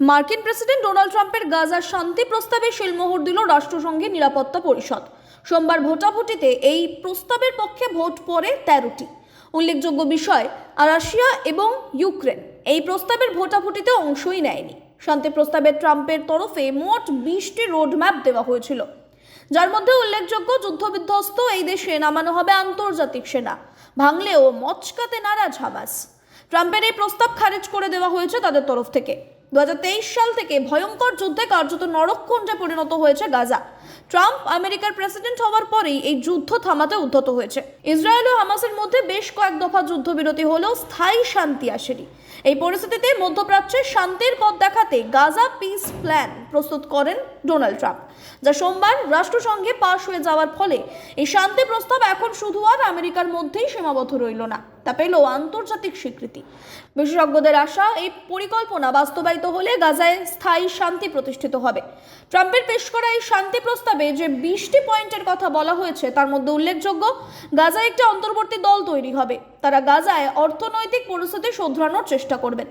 মার্কিন president Donald ট্রাম্পের গাজার শান্তি প্রস্তাবে শিলমোহর দিল রাষ্ট্রসংঘের নিরাপত্তা পরিষদ। সোমবার ভোটাভুটিতে এই প্রস্তাবের পক্ষে ভোট পড়ে তেরোটি। উল্লেখযোগ্য বিষয়, রাশিয়া এবং ইউক্রেন এই প্রস্তাবের ভোটাভুটিতে অংশই নেয়নি। শান্তি প্রস্তাবে ট্রাম্পের তরফে মোট বিশটি রোডম্যাপ দেওয়া হয়েছিল। যার মধ্যে উল্লেখযোগ্য যুদ্ধবিধ্বস্ত এই দেশে নামানো হবে আন্তর্জাতিক সেনা, ভাঙলেও মচকাতে নারাজ হামাস। ট্রাম্পের এই প্রস্তাব খারিজ করে দেওয়া হয়েছে তাদের তরফ থেকে। দু হাজার তেইশ সাল থেকে ভয়ঙ্কর যুদ্ধে কার্যত নরককুণ্ডে পরিণত হয়েছে গাজা। ট্রাম্প আমেরিকার প্রেসিডেন্ট হওয়ার পরেই এই যুদ্ধ থামাতে উদ্যত হয়েছে। ইসরায়েল ও হামাসের মধ্যে বেশ কয়েক দফা যুদ্ধবিরতি হলেও স্থায়ী শান্তি আসেনি। এই পরিস্থিতিতে মধ্যপ্রাচ্যে শান্তির পথ দেখাতে গাজা পিস প্ল্যান প্রস্তুত করেন ডোনাল্ড ট্রাম্প, যা সোমবার রাষ্ট্রসংঘে পাশ হয়ে যাওয়ার ফলে এই শান্তি প্রস্তাব এখন শুধু আর আমেরিকার মধ্যেই সীমাবদ্ধ রইল না। তা পেল আন্তর্জাতিক স্বীকৃতি। বিশেষজ্ঞদের আশা, এই পরিকল্পনা বাস্তবায়িত হলে গাজায় স্থায়ী শান্তি প্রতিষ্ঠিত হবে। ট্রাম্পের পেশ করা এই শান্তি প্রস্তাবে যে বিশটি পয়েন্টের কথা বলা হয়েছে, তার মধ্যে উল্লেখযোগ্য, গাজায় একটি অন্তর্বর্তী দল তৈরি হবে। তারা গাজায় অর্থনৈতিক পরিস্থিতি শোধরানোর চেষ্টা করবেন।